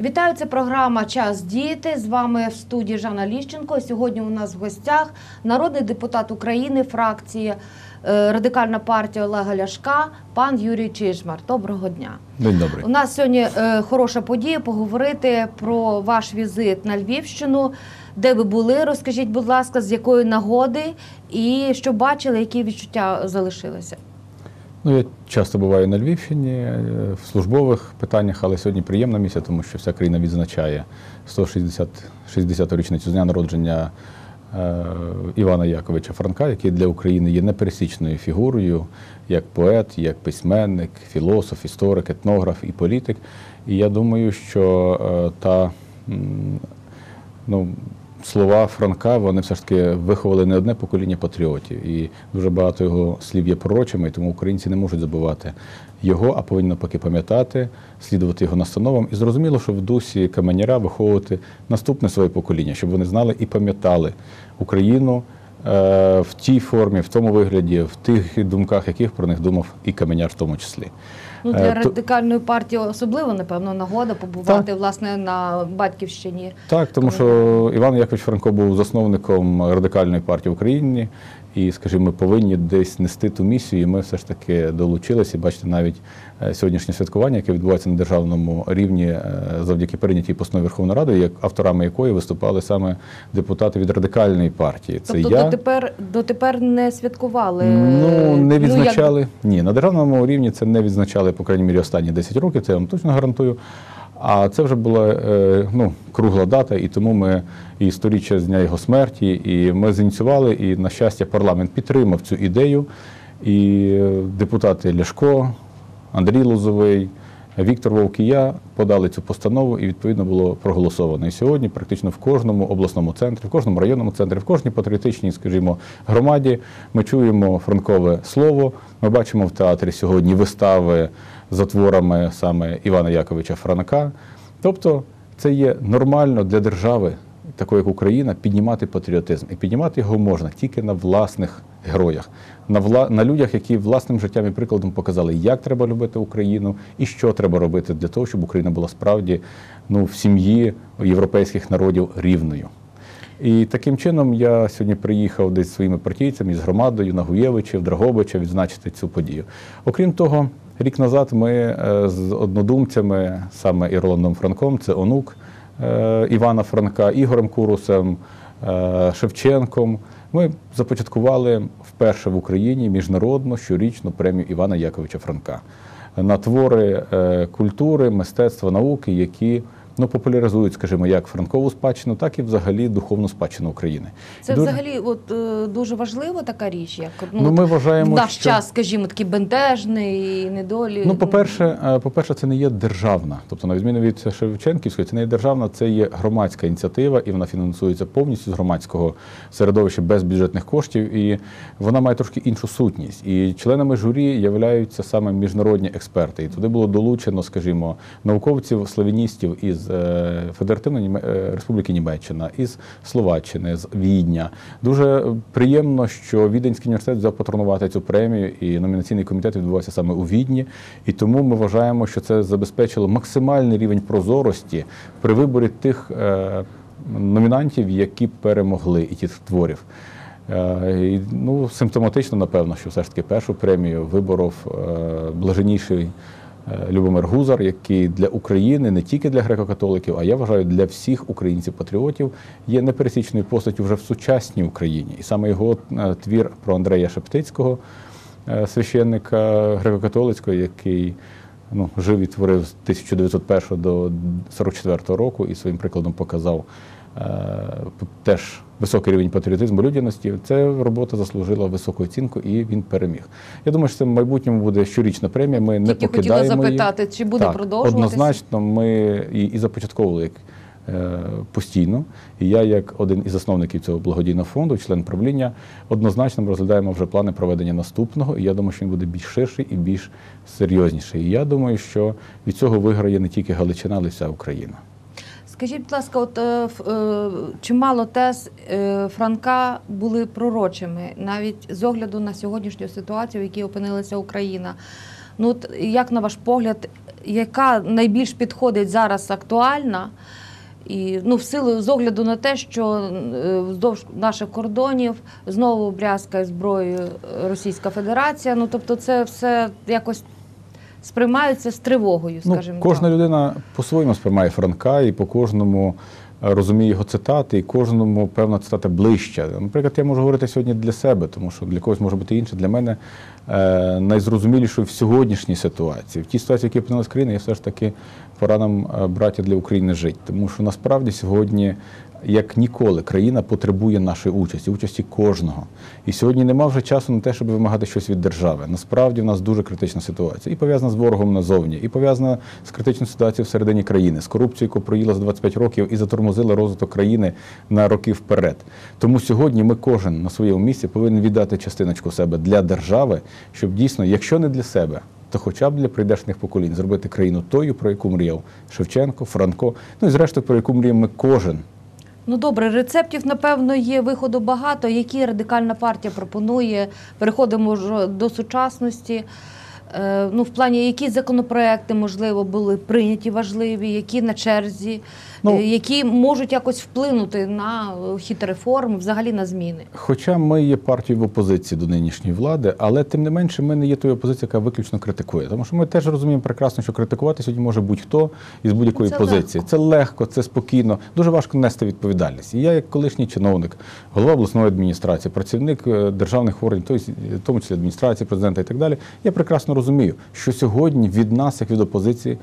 Вітаю, це програма Час діти. З вами в студії Жанна Ліщенко. Сьогодні у нас в гостях народний депутат України, фракції е, Радикальна партія Олега Ляшка, пан Юрій Чижмар. Доброго дня. День добрий. У нас сьогодні е, хороша подія поговорити про ваш візит на Львівщину. Де ви були? Розкажіть, будь ласка, з якої нагоди і що бачили, які відчуття залишилися? Ну, я часто буваю на Львівщині е, в службових питаннях, але сьогодні приємна місія, тому що вся країна відзначає 160 60-ту річницю з дня народження е, Івана Яковича Франка, який для України є непересічною фігурою, як поет, як письменник, філософ, історик, етнограф і політик. І я думаю, що е, та ну, слова Франка вони все ж таки виховали не одне покоління патріотів. І дуже багато його слів є пророчими, і тому українці не можуть забувати його, а повинні навпаки пам'ятати, слідувати його настановам. І зрозуміло, що в дусі каменяра виховувати наступне своє покоління, щоб вони знали і пам'ятали Україну. Е, В тій формі, в тому вигляді, в тих думках, яких про них думав і каменяр в тому числі. Ну, для Е, радикальної партії особливо, напевно, нагода побувати власне на батьківщині. Так, тому що Іван Якович Франко був засновником радикальної партії в Україні, і, скажімо, ми повинні десь нести ту місію, і ми все ж таки долучилися. Бачите, навіть е, сьогоднішнє святкування, яке відбувається на державному рівні, е, завдяки прийнятій постанові Верховної Ради, як авторами якої виступали саме депутати від радикальної партії. Це Тобто я. дотепер, дотепер не святкували. Ну, не як- відзначали. Ні, на державному рівні це не відзначали, по крайній мірі, останні 10 років, це я вам точно гарантую. А це вже була е, ну, кругла дата, і тому ми і сторіччя з дня його смерті, і ми зініціювали, і, на щастя, парламент підтримав цю ідею. І е, депутати Ляшко, Андрій Лозовий, Віктор Вовк і я подали цю постанову і відповідно було проголосовано. І сьогодні практично в кожному обласному центрі, в кожному районному центрі, в кожній патріотичній, скажімо, громаді ми чуємо франкове слово. Ми бачимо в театрі сьогодні вистави за творами саме Івана Яковича Франка. Тобто це є нормально для держави, такої як Україна, піднімати патріотизм. І піднімати його можна тільки на власних героях, на вла... на людях, які власним життям і прикладом показали, як треба любити Україну і що треба робити для того, щоб Україна була справді ну, в сім'ї європейських народів рівною. І таким чином я сьогодні приїхав десь своїми партійцями з громадою на Гуєвичів, Драгобича відзначити цю подію. Окрім того, рік назад ми е, з однодумцями, саме Ірландом Франком, це онук Івана Франка, Ігорем Курусем, е, Шевченком. Ми започаткували вперше в Україні міжнародну щорічну премію Івана Яковича Франка на твори е, культури, мистецтва, науки, які ну, популяризують, скажімо, як франкову спадщину, так і взагалі духовну спадщину України. Це дуже- взагалі от, е, дуже важлива така річ, як Ну, от ми в вважаємо, наш що... час, скажімо, такий бентежний недолі. Ну, по-перше, е, по-перше, це не є державна. Тобто, на відміну від Шевченківської, це не є державна, це є громадська ініціатива, і вона фінансується повністю з громадського середовища без бюджетних коштів. І вона має трошки іншу сутність. І членами журі являються саме міжнародні експерти. І туди було долучено, скажімо, науковців, славяністів із е, Федеративної е, Республіки Німеччина, із Словаччини, з Відня. Дуже приємно, що Віденський університет взяв патронувати цю премію, і номінаційний комітет відбувався саме у Відні. І тому ми вважаємо, що це забезпечило максимальний рівень прозорості при виборі тих е, номінантів, які перемогли і тих творів. Ну, симптоматично, напевно, що все ж таки першу премію виборов блаженніший Любомир Гузар, який для України, не тільки для греко-католиків, а я вважаю, для всіх українців-патріотів є непересічною постаттю вже в сучасній Україні. І саме його е, твір про Андрея Шептицького, е, священника греко-католицького, який ну, жив і творив з 1901 до 44 року і своїм прикладом показав е, теж високий рівень патріотизму, людяності. Ця робота заслужила високу оцінку і він переміг. Я думаю, що це в майбутньому буде щорічна премія. Ми не Тільки хотіла покидаємо її. запитати, чи буде так, продовжуватися? Однозначно, ми і, і започатковували як е, постійно. І я, як один із засновників цього благодійного фонду, член правління, однозначно ми розглядаємо вже плани проведення наступного. І я думаю, що він буде більш ширший і більш серйозніший. І я думаю, що від цього виграє не тільки Галичина, але й вся Україна. Скажіть, будь ласка, от е, е, чимало тез е, Франка були пророчими, навіть з огляду на сьогоднішню ситуацію, в якій опинилася Україна. Ну, от, як на ваш погляд, яка найбільш підходить зараз актуальна. І ну, в силу з огляду на те, що е, вздовж наших кордонів знову брязкає зброєю Російська Федерація. Ну тобто, це все якось сприймається з тривогою, скажімо ну, кожна так. людина по-своєму сприймає Франка і по кожному е, розуміє його цитати, і кожному певна цитата ближча. Наприклад, я можу говорити сьогодні для себе, тому що для когось може бути інше. Для мене е, найзрозумілішою в сьогоднішній ситуації, в тій ситуації, в якій опинилась країна, є все ж таки пора нам, е, браття, для України жити. Тому що насправді сьогодні. Як ніколи країна потребує нашої участі, участі кожного. І сьогодні нема вже часу на те, щоб вимагати щось від держави. Насправді в нас дуже критична ситуація. І пов'язана з ворогом назовні, і пов'язана з критичною ситуацією всередині країни, з корупцією, яку проїла за 25 років і затормозила розвиток країни на роки вперед. Тому сьогодні ми кожен на своєму місці повинен віддати частиночку себе для держави, щоб дійсно, якщо не для себе. То хоча б для прийдешних поколінь зробити країну тою, про яку мріяв Шевченко, Франко, ну і зрештою, про яку мріємо кожен. Ну добре, рецептів, напевно, є виходу багато. Які радикальна партія пропонує? Переходимо ж до сучасності. Е, Ну, в плані, які законопроекти, можливо, були прийняті важливі, які на черзі, Ну, е, які можуть якось вплинути на е, хід реформ, взагалі на зміни. Хоча ми є партією в опозиції до нинішньої влади, але тим не менше ми не є тою опозицією, яка виключно критикує. Тому що ми теж розуміємо прекрасно, що критикувати сьогодні може будь-хто із будь-якої позиції. легко. Це легко, це спокійно. Дуже важко нести відповідальність. І я, як колишній чиновник, голова обласної адміністрації, працівник е, державних органів, в тому числі адміністрації, президента і так далі, я прекрасно розумію, що сьогодні від нас, як від опозиції,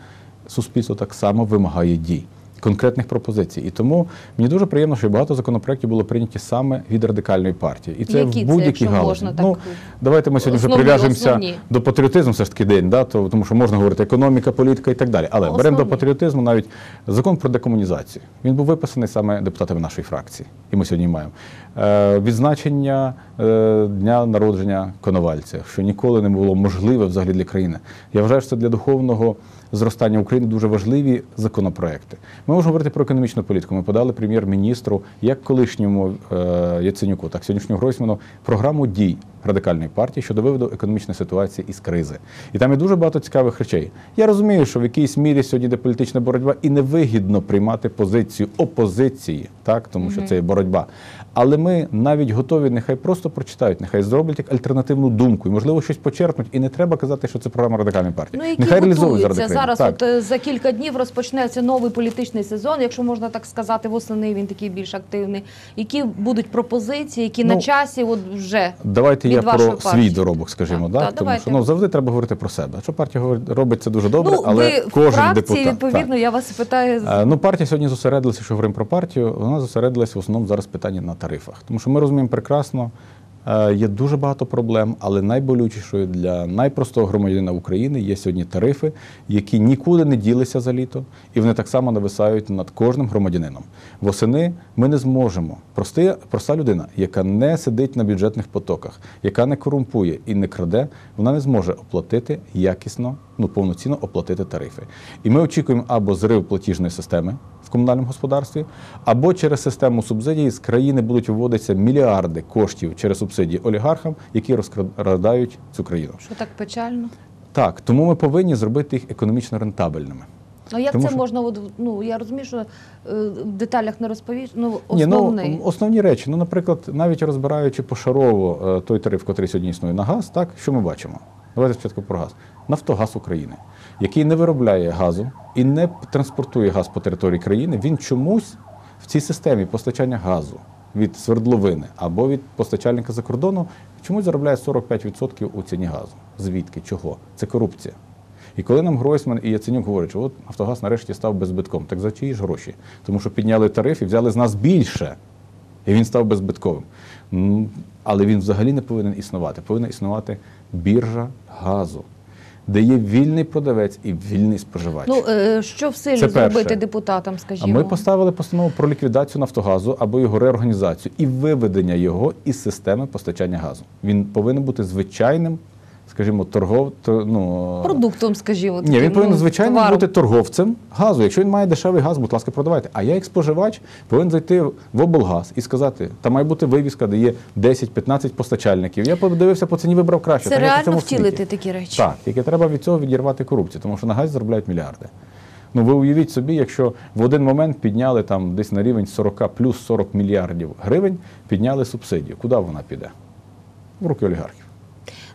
суспільство так само вимагає дій. Конкретних пропозицій. І тому мені дуже приємно, що багато законопроєктів було прийняті саме від радикальної партії. І це Які в будь-якій галузі. Ну, давайте ми сьогодні вже прив'яжемося основні. до патріотизму, все ж таки день, да? то, тому що можна говорити економіка, політика і так далі. Але Основні. беремо до патріотизму навіть закон про декомунізацію. Він був виписаний саме депутатами нашої фракції, і ми сьогодні маємо. Е, відзначення е, дня народження Коновальця, що ніколи не було можливе взагалі для країни. Я вважаю, що це для духовного зростання України дуже важливі законопроекти. Ми можемо говорити про економічну політику. Ми подали прем'єр-міністру, як колишньому е, Яценюку, так сьогоднішньому Гройсману, програму дій радикальної партії щодо виводу економічної ситуації із кризи. І там є дуже багато цікавих речей. Я розумію, що в якійсь мірі сьогодні йде політична боротьба і невигідно приймати позицію опозиції, так тому що це є боротьба. Але ми навіть готові, нехай просто прочитають, нехай зроблять як альтернативну думку, і можливо щось почерпнуть. І не треба казати, що це програма радикальної партії. Ну, які нехай реалізовують заради зараз. Так. От е, за кілька днів розпочнеться новий політичний сезон, якщо можна так сказати, восени він такий більш активний. Які будуть пропозиції, які на Ну, часі, от вже Давайте від я про партії. свій доробок, скажімо, Так, да? так, тому давайте. що ну завжди треба говорити про себе. Що партія робить це дуже добре, ну, але ви в кожен фракції, депутат відповідно, так. я вас питаю. Е, Ну, партія сьогодні зосередилася, що говоримо про партію, вона зосередилася в основному зараз питання на тарифах. Тому що ми розуміємо прекрасно, е, є дуже багато проблем, але найболючішою для найпростого громадянина України є сьогодні тарифи, які нікуди не ділися за літо, і вони так само нависають над кожним громадянином. Восени ми не зможемо. Прости, проста людина, яка не сидить на бюджетних потоках, яка не корумпує і не краде, вона не зможе оплатити якісно, ну повноцінно оплатити тарифи. І ми очікуємо або зрив платіжної системи в комунальному господарстві, або через систему субсидій з країни будуть виводитися мільярди коштів через субсидії олігархам, які розкрадають цю країну. Що так печально? Так, тому ми повинні зробити їх економічно рентабельними. Ну як Тому це що- можна? Ну я розумію, що е, в деталях не розповіш. Ну Ні, ну, основні речі. Ну, наприклад, навіть розбираючи пошарово е, той тариф, який сьогодні існує на газ, так що ми бачимо? Давайте спочатку про газ. Нафтогаз України, який не виробляє газу і не транспортує газ по території країни, він чомусь в цій системі постачання газу від свердловини або від постачальника за кордону чомусь заробляє 45% у ціні газу. Звідки? Чого? Це корупція. І коли нам Гройсман і Яценюк говорять, що от Нафтогаз нарешті став беззбитковим, так за чиї ж гроші? Тому що підняли тариф і взяли з нас більше, і він став беззбитковим. Ну, Але він взагалі не повинен існувати. Повинна існувати біржа газу, де є вільний продавець і вільний споживач. Ну е, що в силі зробити депутатам, А скажімо? ми поставили постанову про ліквідацію Нафтогазу або його реорганізацію і виведення його із системи постачання газу. Він повинен бути звичайним, скажімо, торгов, то, ну, Продуктом, скажімо. ні, він повинен ну, звичайно товаром. бути торговцем газу. Якщо він має дешевий газ, будь ласка, продавайте. А я, як споживач, повинен зайти в облгаз і сказати, там має бути вивіска, де є 10-15 постачальників. Я подивився по ціні, вибрав краще. Це реально втілити такі речі. Так, тільки треба від цього відірвати корупцію, тому що на газі заробляють мільярди. Ну ви уявіть собі, якщо в один момент підняли там десь на рівень 40 плюс 40 мільярдів гривень, підняли субсидію. Куди вона піде? В руки олігархів.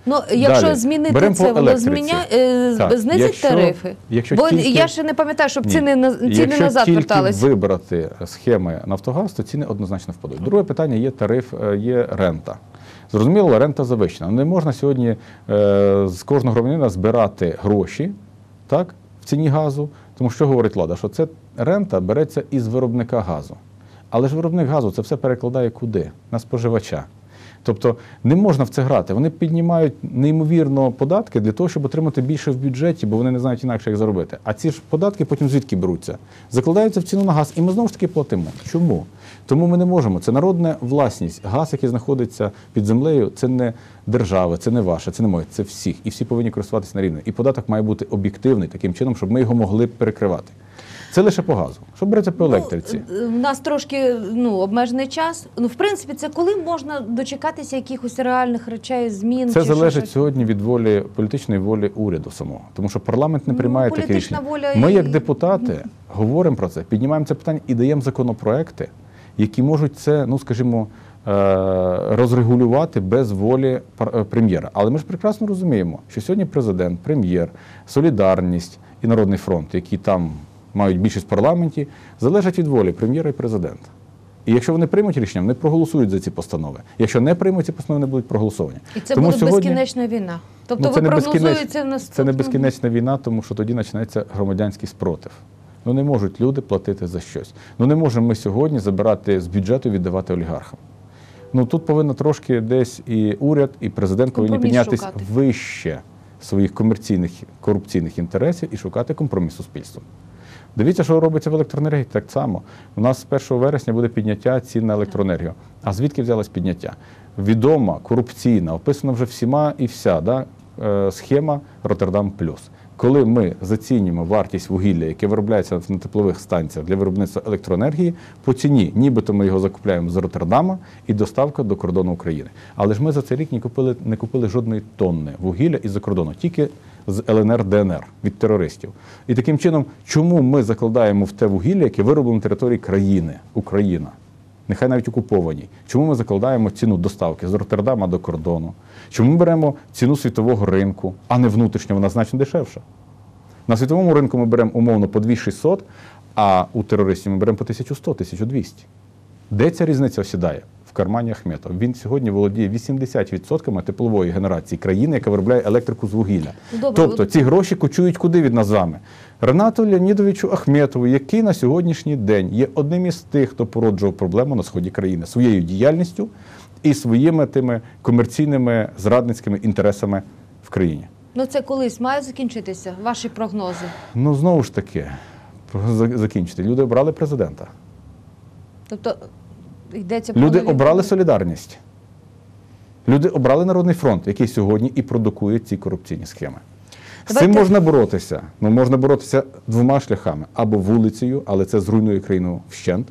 Ну, якщо Далі. змінити Беремо це, воно зміня... е, знизить якщо- тарифи. якщо Бо тільки- я ще не пам'ятаю, щоб ціни, на... ціни Якщо назад тільки вертались. вибрати схеми Нафтогаз, то ціни однозначно впадуть. Друге питання є тариф, е, є рента. Зрозуміло, рента завищена. Не можна сьогодні е, з кожного громадянина збирати гроші так, в ціні газу, тому що говорить влада, що це рента береться із виробника газу. Але ж виробник газу це все перекладає куди? На споживача. Тобто не можна в це грати. Вони піднімають неймовірно податки для того, щоб отримати більше в бюджеті, бо вони не знають інакше, як заробити. А ці ж податки потім звідки беруться? Закладаються в ціну на газ, і ми знову ж таки платимо. Чому? Тому ми не можемо. Це народна власність. Газ, який знаходиться під землею, це не держава, це не ваше, це не моє, це всіх. І всі повинні користуватися на рівні. І податок має бути об'єктивний таким чином, щоб ми його могли перекривати. Це лише по газу. Що береться по електриці? Ну, у нас трошки ну, обмежений час. Ну, в принципі, це коли можна дочекатися якихось реальних речей, змін? Це чи залежить щось? сьогодні від волі політичної волі уряду самого, тому що парламент не Ну, приймає такі політична рішення. воля Ми, як депутати, говоримо про це, піднімаємо це питання і даємо законопроекти, які можуть це, ну скажімо, е, розрегулювати без волі е, прем'єра. Але ми ж прекрасно розуміємо, що сьогодні президент, прем'єр, солідарність і Народний фронт, які там мають більшість в парламенті, залежать від волі прем'єра і президента. І якщо вони приймуть рішення, вони проголосують за ці постанови. Якщо не приймуть ці постанови, не будуть проголосовані. І це Тому буде сьогодні- безкінечна війна. Тобто Ну, ви це не прогнозуєте в Це не безкінечна війна, тому що тоді почнеться громадянський спротив. Ну не можуть люди платити за щось. Ну не можемо ми сьогодні забирати з бюджету і віддавати олігархам. Ну тут повинно трошки десь і уряд, і президент повинні шукати. вище своїх комерційних корупційних інтересів і шукати компроміс суспільством. Дивіться, що робиться в електроенергії так само. У нас з 1 вересня буде підняття цін на електроенергію. А звідки взялось підняття? Відома, корупційна, описана вже всіма і вся да? е, схема Роттердам Плюс. Коли ми зацінюємо вартість вугілля, яке виробляється на теплових станціях для виробництва електроенергії, по ціні, нібито ми його закупляємо з Роттердама і доставка до кордону України. Але ж ми за цей рік не купили, не купили жодної тонни вугілля із-за кордону, тільки з ЛНР ДНР від терористів. І таким чином, чому ми закладаємо в те вугілля, яке вироблено на території країни, Україна? Нехай навіть окупованій. Чому ми закладаємо ціну доставки з Роттердама до кордону? Чому ми беремо ціну світового ринку, а не внутрішнього, вона значно дешевша? На світовому ринку ми беремо умовно по 2600, а у терористів ми беремо по 1100-1200. Де ця різниця осідає? В кармані Ахметова. Він сьогодні володіє 80% теплової генерації країни, яка виробляє електрику з вугілля. Ну, добре, тобто ці гроші кочують куди від нас з вами? Ренату Леонідовичу Ахметову, який на сьогоднішній день є одним із тих, хто породжував проблему на сході країни своєю діяльністю і своїми тими комерційними зрадницькими інтересами в країні. Ну це колись має закінчитися. Ваші прогнози. Ну знову ж таки, закінчити. Люди обрали президента. Тобто йдеться про Люди обрали солідарність. Люди обрали Народний фронт, який сьогодні і продукує ці корупційні схеми. З цим можна боротися. Ну, можна боротися двома шляхами: або вулицею, але це зруйнує країну вщент,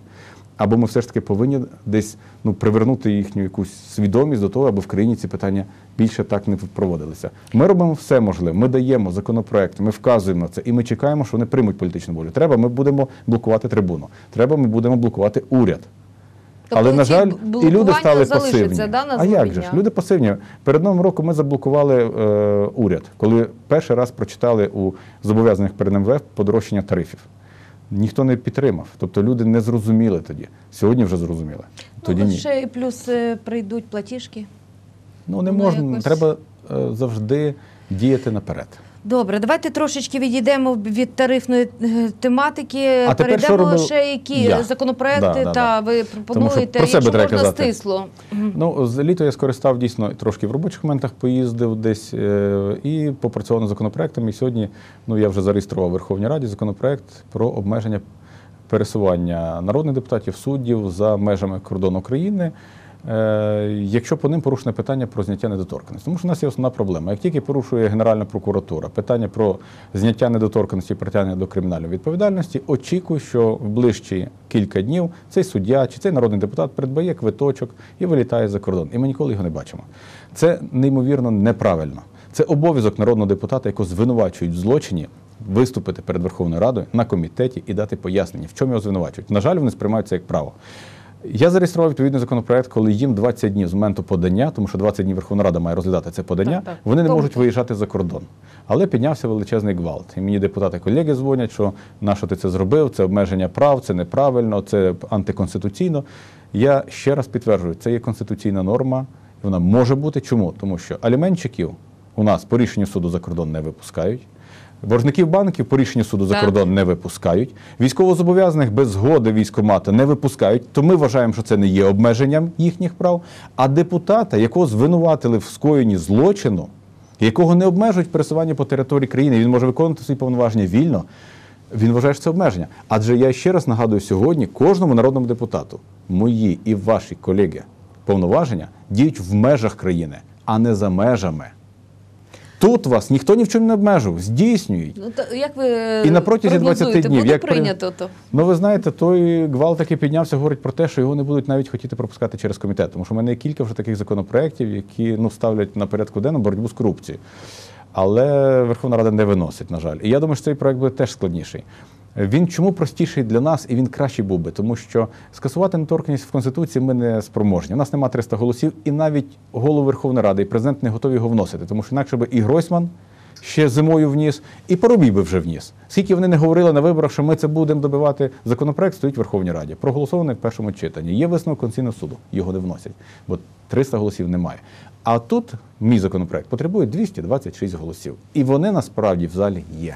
або ми все ж таки повинні десь ну, привернути їхню якусь свідомість до того, аби в країні ці питання більше так не проводилися. Ми робимо все можливе. Ми даємо законопроекти, ми вказуємо на це, і ми чекаємо, що вони приймуть політичну волю. Треба, ми будемо блокувати трибуну. Треба, ми будемо блокувати уряд. Тобто Але, на жаль, і люди стали пасивні. да, на а як же ж? Люди пасивні. Перед Новим роком ми заблокували е, уряд, коли перший раз прочитали у зобов'язаних перед МВФ подорожчання тарифів. Ніхто не підтримав. Тобто люди не зрозуміли тоді. Сьогодні вже зрозуміли. Тоді ну, ні. ще і плюс е, прийдуть платіжки. Ну не воно можна. якось- Треба е, завжди діяти наперед. Добре, давайте трошечки відійдемо від тарифної е, тематики. А Перейдемо робив ще які я? законопроекти Да, да, та да. ви пропонуєте, про якщо можна казати. стисло. Ну, з літо я скористав дійсно трошки в робочих моментах поїздив десь е, і попрацював над законопроектом. І сьогодні ну, я вже зареєстрував в Верховній Раді законопроект про обмеження пересування народних депутатів, суддів за межами кордону країни. Е, якщо по ним порушене питання про зняття недоторканності. Тому що у нас є основна проблема. Як тільки порушує Генеральна прокуратура питання про зняття недоторканності і притягнення до кримінальної відповідальності, очікую, що в ближчі кілька днів цей суддя чи цей народний депутат придбає квиточок і вилітає за кордон. І ми ніколи його не бачимо. Це неймовірно неправильно. Це обов'язок народного депутата, якого звинувачують в злочині, виступити перед Верховною Радою на комітеті і дати пояснення, в чому його звинувачують. На жаль, вони сприймають це як право. Я зареєстрував відповідний законопроект, коли їм 20 днів з моменту подання, тому що 20 днів Верховна Рада має розглядати це подання, Так, так. вони не можуть виїжджати за кордон. Але піднявся величезний гвалт. І мені депутати колеги дзвонять, що на що ти це зробив, це обмеження прав, це неправильно, це антиконституційно. Я ще раз підтверджую, це є конституційна норма, і вона може бути. Чому? Тому що аліменщиків у нас по рішенню суду за кордон не випускають. Боржників банків по рішенню суду за кордон не випускають. Військовозобов'язаних без згоди військомата не випускають. То ми вважаємо, що це не є обмеженням їхніх прав. А депутата, якого звинуватили в скоєнні злочину, якого не обмежують пересування по території країни, він може виконувати свої повноваження вільно. Він вважає, що це обмеження. Адже я ще раз нагадую сьогодні кожному народному депутату, мої і ваші колеги, повноваження діють в межах країни, а не за межами. Тут вас ніхто ні в чому не обмежував, здійснюють. Ну, то як ви І на протязі 20 днів, буде як при- прийнято то? Ну, ви знаєте, той гвал таки піднявся, говорить про те, що його не будуть навіть хотіти пропускати через комітет. Тому що в мене є кілька вже таких законопроєктів, які ну, ставлять на порядку денну боротьбу з корупцією. Але Верховна Рада не виносить, на жаль. І я думаю, що цей проект буде теж складніший. Він чому простіший для нас і він кращий був би, тому що скасувати недоторканність в Конституції ми не спроможні. У нас немає 300 голосів, і навіть голову Верховної Ради і президент не готові його вносити, тому що інакше би і Гройсман ще зимою вніс, і Парубій би вже вніс. Скільки вони не говорили на виборах, що ми це будемо добивати, законопроект стоїть в Верховній Раді, проголосований в першому читанні. Є висновок Конституційного суду, його не вносять, бо 300 голосів немає. А тут мій законопроект потребує 226 голосів. І вони насправді в залі є.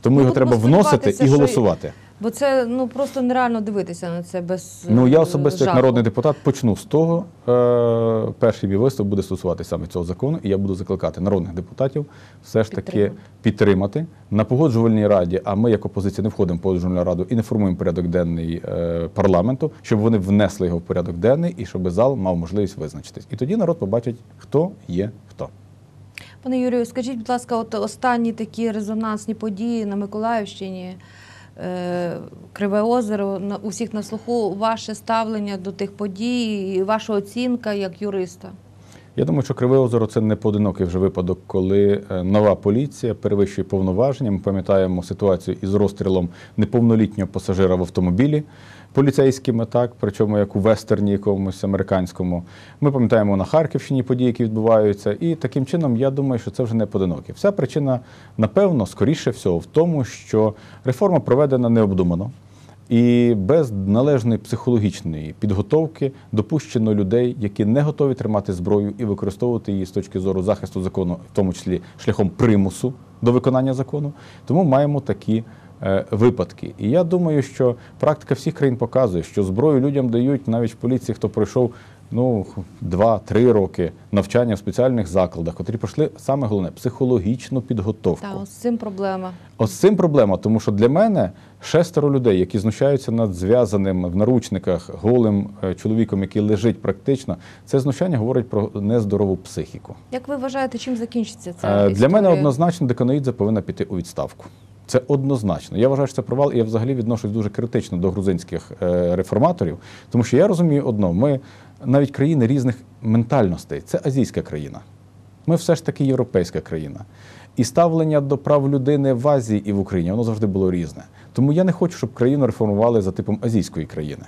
Тому Ну, його треба вносити і що- голосувати. Бо це ну просто нереально дивитися на це без Ну я е, особисто, як народний депутат, почну з того. Е, перший мій виступ буде стосуватися саме цього закону, і я буду закликати народних депутатів все ж таки Підтримати. підтримати на погоджувальній раді. А ми, як опозиція, не входимо в погоджувальну раду і не формуємо порядок денний е, парламенту, щоб вони внесли його в порядок денний і щоб зал мав можливість визначитись. І тоді народ побачить, хто є хто. Пане Юрію, скажіть, будь ласка, от останні такі резонансні події на Миколаївщині, е, Криве озеро, у всіх на слуху, ваше ставлення до тих подій і ваша оцінка як юриста. Я думаю, що Криве озеро це не поодинокий вже випадок, коли е, нова поліція перевищує повноваження. Ми пам'ятаємо ситуацію із розстрілом неповнолітнього пасажира в автомобілі поліцейськими, так причому як у вестерні якомусь американському. Ми пам'ятаємо на Харківщині події, які відбуваються, і таким чином я думаю, що це вже не поодинокі. Вся причина, напевно, скоріше всього, в тому, що реформа проведена необдумано. І без належної психологічної підготовки допущено людей, які не готові тримати зброю і використовувати її з точки зору захисту закону, в тому числі шляхом примусу до виконання закону. Тому маємо такі випадки. І я думаю, що практика всіх країн показує, що зброю людям дають навіть в поліції, хто пройшов ну, 2-3 роки навчання в спеціальних закладах, котрі пройшли саме головне психологічну підготовку. Та ось з цим проблема. З цим проблема, тому що для мене шестеро людей, які знущаються над зв'язаним в наручниках голим е, чоловіком, який лежить практично, це знущання говорить про нездорову психіку. Як ви вважаєте, чим закінчиться ця Е, Для історія? мене однозначно Деканоїдзе повинна піти у відставку. Це однозначно. Я вважаю, що це провал, і я взагалі відношусь дуже критично до грузинських е, реформаторів, тому що я розумію одно: ми навіть країни різних ментальностей, це азійська країна. Ми все ж таки європейська країна. І ставлення до прав людини в Азії і в Україні воно завжди було різне. Тому я не хочу, щоб країну реформували за типом азійської країни.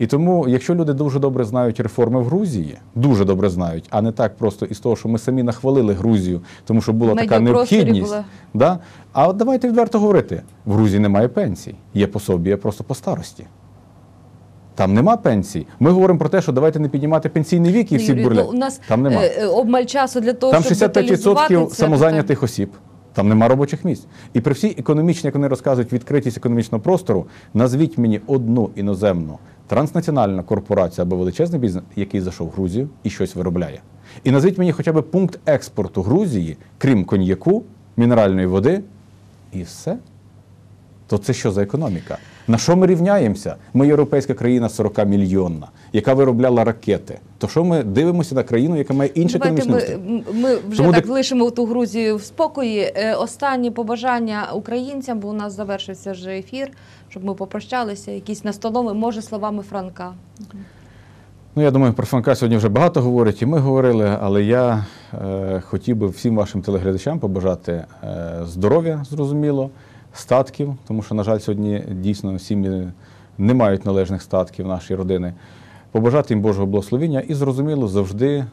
І тому, якщо люди дуже добре знають реформи в Грузії, дуже добре знають, а не так просто із того, що ми самі нахвалили Грузію, тому що була така необхідність. була. Да? А от давайте відверто говорити: в Грузії немає пенсій, є пособі, є просто по старості. Там нема пенсій. Ми говоримо про те, що давайте не піднімати пенсійний вік і Ну, всі Юрій, бурлять. ну, у нас Там нема. е, е, обмаль часу для того, Там щоб 65% це самозайнятих осіб. Там нема робочих місць. І при всій економічній, як вони розказують, відкритість економічного простору, назвіть мені одну іноземну транснаціональну корпорацію або величезний бізнес, який зайшов в Грузію і щось виробляє. І назвіть мені хоча б пункт експорту Грузії, крім коньяку, мінеральної води, і все. То це що за економіка? На що ми рівняємося? Ми європейська країна 40 мільйонна, яка виробляла ракети. То що ми дивимося на країну, яка має інше Давайте економічне ми, ми вже Тому так дек- лишимо ту Грузію в спокої. Е, Останні побажання українцям, бо у нас завершився вже ефір, щоб ми попрощалися. Якісь настанови, може, словами Франка. Ну, я думаю, про Франка сьогодні вже багато говорять, і ми говорили, але я е, хотів би всім вашим телеглядачам побажати е, здоров'я, зрозуміло, статків, тому що, на жаль, сьогодні дійсно сім'ї не мають належних статків наші родини. Побажати їм Божого благословення і, зрозуміло, завжди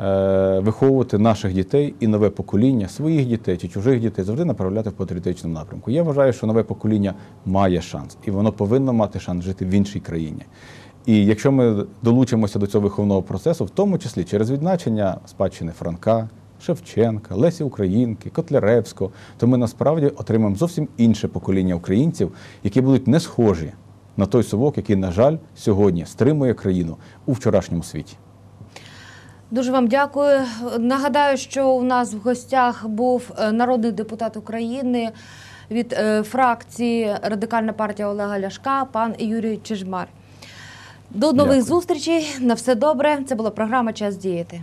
е, виховувати наших дітей і нове покоління, своїх дітей чи чужих дітей, завжди направляти в патріотичному напрямку. Я вважаю, що нове покоління має шанс, і воно повинно мати шанс жити в іншій країні. І якщо ми долучимося до цього виховного процесу, в тому числі через відзначення спадщини Франка, Шевченка, Лесі Українки, Котляревського, то ми насправді отримаємо зовсім інше покоління українців, які будуть не схожі на той совок, який, на жаль, сьогодні стримує країну у вчорашньому світі. Дуже вам дякую. Нагадаю, що у нас в гостях був е, народний депутат України від е, фракції Радикальна партія Олега Ляшка, пан Юрій Чижмар. До нових Дякую. зустрічей. На все добре. Це була програма Час діяти.